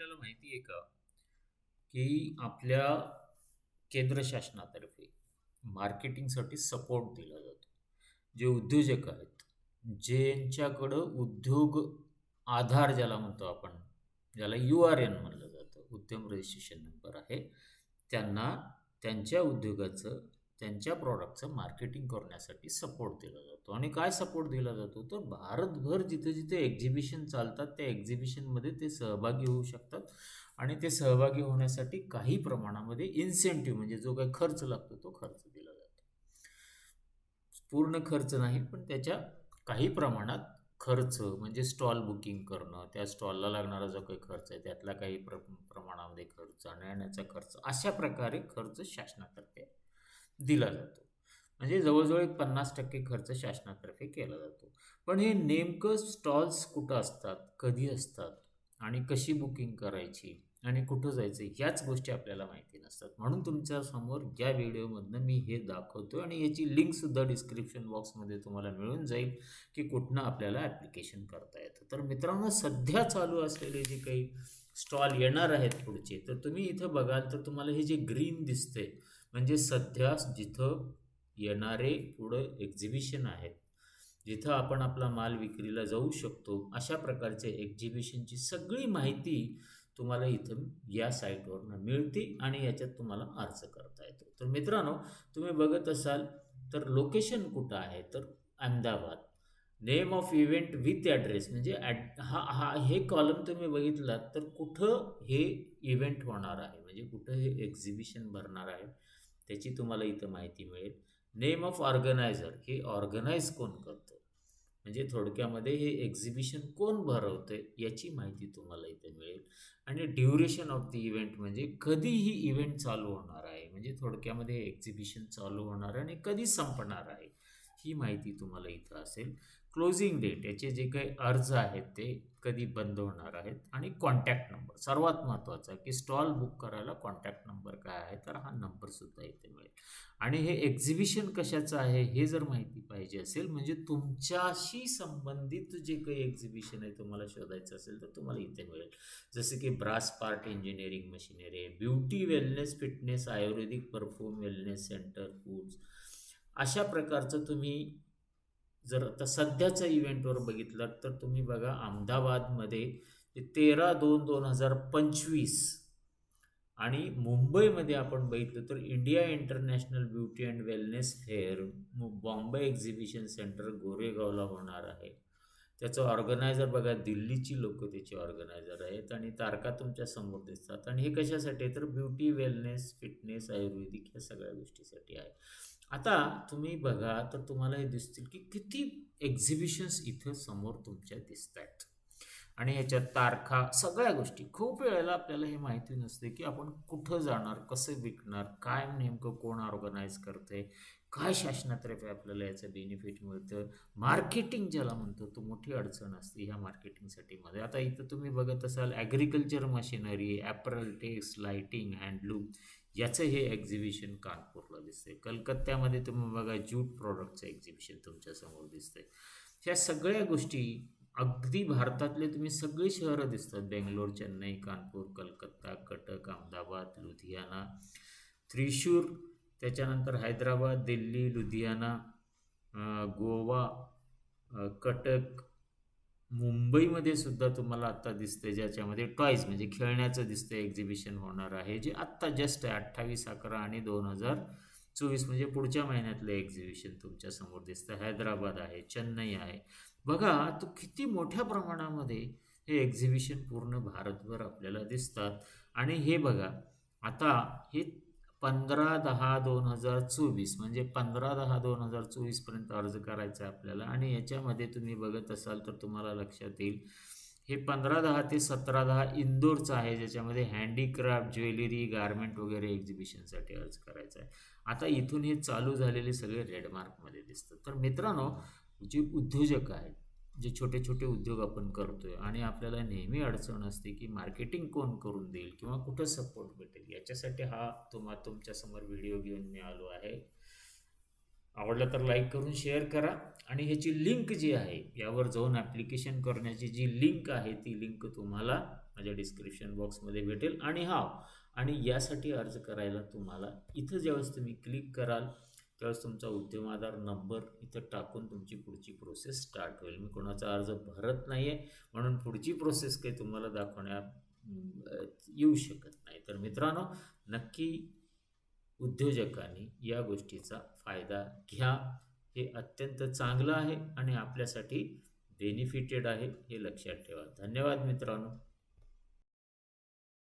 आपल्याला माहिती आहे का? की आपल्या केंद्र शासनातर्फे मार्केटिंगसाठी सपोर्ट दिला जातो. जे उद्योजक आहेत ज्यांच्याकडं उद्योग आधार ज्याला म्हणतो आपण ज्याला यू आर एन म्हणलं जातं उद्यम रजिस्ट्रेशन नंबर आहे त्यांना त्यांच्या उद्योगाचं त्यांच्या प्रॉडक्टचं मार्केटिंग करण्यासाठी सपोर्ट दिला जातो. आणि काय सपोर्ट दिला जातो? तर भारतभर जिथे जिथे एक्झिबिशन चालतात त्या एक्झिबिशनमध्ये ते सहभागी होऊ शकतात. आणि ते सहभागी होण्यासाठी काही प्रमाणामध्ये इन्सेंटिव्ह म्हणजे जो काही खर्च लागतो तो खर्च दिला जातो. पूर्ण खर्च नाही पण त्याच्या काही प्रमाणात खर्च म्हणजे स्टॉल बुकिंग करणं त्या स्टॉलला लागणारा जो काही खर्च आहे त्यातला काही प्र प्रमाणामध्ये खर्च आणण्याचा खर्च अशा प्रकारे खर्च शासनातर्फे दिला जातो. म्हणजे जवळजवळ एक पन्नास टक्के खर्च शासनातर्फे केला जातो. पण हे नेमकं स्टॉल्स कुठं असतात कधी असतात आणि कशी बुकिंग करायची आणि कुठं जायचं याच गोष्टी आपल्याला माहिती नसतात. म्हणून तुमच्यासमोर या व्हिडिओमधनं मी हे दाखवतो आणि याची लिंकसुद्धा डिस्क्रिप्शन बॉक्समध्ये तुम्हाला मिळून जाईल की कुठनं आपल्याला ॲप्लिकेशन करता येतं. तर मित्रांनो सध्या चालू असलेले जे काही स्टॉल येणार आहेत पुढचे तर तुम्ही इथं बघाल तर तुम्हाला हे जे ग्रीन दिसते म्हणजे सध्या जिथं येणारे पुढं एक्झिबिशन आहेत जिथं आपण आपला माल विक्रीला जाऊ शकतो अशा प्रकारचे एक्झिबिशनची सगळी माहिती तुम्हाला इथं या साईटवरनं मिळते आणि याच्यात तुम्हाला अर्ज करता येतो. तर मित्रांनो तुम्ही बघत असाल तर लोकेशन कुठं आहे? तर Ahmedabad. Name of event with address म्हणजे ॲड हा हा हे कॉलम तुम्ही बघितलात तर कुठं हे इव्हेंट होणार आहे? म्हणजे कुठं हे एक्झिबिशन भरणार आहे? त्याची तुम्हाला इथं माहिती मिळेल. नेम ऑफ ऑर्गनायझर हे ऑर्गनाईज कोण करतं? म्हणजे थोडक्यामध्ये हे एक्झिबिशन कोण भरवतं याची माहिती तुम्हाला इथे मिळेल. आणि ड्युरेशन ऑफ द इव्हेंट म्हणजे कधी ही इव्हेंट चालू होणार आहे. म्हणजे थोडक्यामध्ये हे एक्झिबिशन चालू होणार आहे आणि कधी संपणार आहे. ही माहिती तुम्हाला इथं असेल. क्लोजिंग डेट याचे जे काही अर्ज आहेत ते कधी बंद होणार आहेत आणि कॉन्टॅक्ट नंबर सर्वात महत्त्वाचा की स्टॉल बुक करायला कॉन्टॅक्ट नंबर काय आहे तर हा नंबरसुद्धा इथे मिळेल. आणि हे एक्झिबिशन कशाचं आहे हे जर माहिती पाहिजे असेल म्हणजे तुमच्याशी संबंधित जे काही एक्झिबिशन आहे तुम्हाला शोधायचं असेल तर तुम्हाला इथे मिळेल. जसं की brass part engineering machinery beauty wellness fitness ayurvedic perfume wellness centre foods अशा प्रकारचं तुम्ही जर आता सध्याच्या इव्हेंटवर बघितलं तर तुम्ही बघा अहमदाबादमध्ये तेरा दोन दोन हजार पंचवीस आणि मुंबईमध्ये आपण बघितलं तर India International Beauty and Wellness Fair Bombay Exhibition Centre गोरेगावला होणार आहे. त्याचं ऑर्गनायझर बघा दिल्लीची लोक त्याचे ऑर्गनायझर आहेत आणि तारखा तुमच्यासमोर दिसतात. आणि हे कशासाठी तर ब्युटी वेलनेस फिटनेस आयुर्वेदिक ह्या सगळ्या गोष्टीसाठी आहे. आता तुम्ही बघा तर तुम्हाला हे दिसतील की किती एक्झिबिशन्स इथं समोर तुमच्या दिसत आहेत आणि याच्यात तारखा सगळ्या गोष्टी. खूप वेळेला आपल्याला हे माहिती नसते की आपण कुठं जाणार कसं विकणार काय नेमकं कोण ऑर्गनाईज करते काय शासनातर्फे आपल्याला याचं बेनिफिट मिळतं. मार्केटिंग ज्याला म्हणतो तो मोठी अडचण असते ह्या मार्केटिंगसाठी मध्ये. आता इथं तुम्ही बघत असाल agriculture machinery apparel tex lighting handloom याचं हे एक्झिबिशन कानपूरला दिसते कलकत्त्यामध्ये तुम्ही बघा ज्यूट प्रॉडक्टचं एक्झिबिशन तुमच्यासमोर दिसतंय. ह्या सगळ्या गोष्टी अगदी भारतातले तुम्ही सगळी शहरं दिसतात. बेंगलोर चेन्नई कानपूर कलकत्ता कटक अहमदाबाद लुधियाना त्रिशूर त्याच्यानंतर हैदराबाद दिल्ली लुधियाना गोवा कटक मुंबईमध्ये सुद्धा तुम्हाला आत्ता दिसतं ज्याच्यामध्ये टॉईज म्हणजे खेळण्याचं दिसतं एक्झिबिशन होणार आहे जे आत्ता जस्ट आहे अठ्ठावीस अकरा आणि दोन हजार चोवीस म्हणजे पुढच्या महिन्यातलं एक्झिबिशन तुमच्यासमोर दिसतं. हैदराबाद आहे चेन्नई आहे. बघा तो किती मोठ्या प्रमाणामध्ये हे एक्झिबिशन पूर्ण भारतभर आपल्याला दिसतात. आणि हे बघा आता हे पंधरा दहा दोन हजार चोवीस म्हणजे पंधरा दहा दोन हजार चोवीसपर्यंत अर्ज करायचा आहे आपल्याला. आणि याच्यामध्ये तुम्ही बघत असाल तर तुम्हाला लक्षात येईल. हे पंधरा दहा ते सतरा दहा इंदोरचं आहे ज्याच्यामध्ये हँडीक्राफ्ट ज्वेलरी गारमेंट वगैरे एक्झिबिशनसाठी अर्ज करायचा आहे. आता इथून हे चालू झालेले सगळे रेडमार्कमध्ये दिसतात. तर मित्रांनो जे उद्योजक आहेत जे छोटे छोटे उद्योग आपण करतोय आणि आपल्याला नेहमी अडचण असते की मार्केटिंग कोण करून देईल किंवा कुठं सपोर्ट भेटेल याच्यासाठी हा तुम्हा तुमच्यासमोर व्हिडिओ घेऊन मी आलो आहे. आवडलं तर लाईक करून शेअर करा. आणि ह्याची लिंक जी आहे यावर जाऊन ॲप्लिकेशन करण्याची जी लिंक आहे ती लिंक तुम्हाला माझ्या डिस्क्रिप्शन बॉक्समध्ये भेटेल. आणि हा आणि यासाठी अर्ज करायला तुम्हाला इथं ज्यावेळेस तुम्ही क्लिक कराल त्यावेळेस तुमचा उद्यम आधार नंबर इथं टाकून तुमची पुढची प्रोसेस स्टार्ट होईल. मी कोणाचा अर्ज भरत नाही आहे म्हणून पुढची प्रोसेस काही तुम्हाला दाखवण्यात येऊ शकत नाही. तर मित्रांनो नक्की उद्योजकांनी या गोष्टीचा फायदा घ्या. हे अत्यंत चांगलं आहे आणि आपल्यासाठी बेनिफिटेड आहे हे लक्षात ठेवा. धन्यवाद मित्रांनो.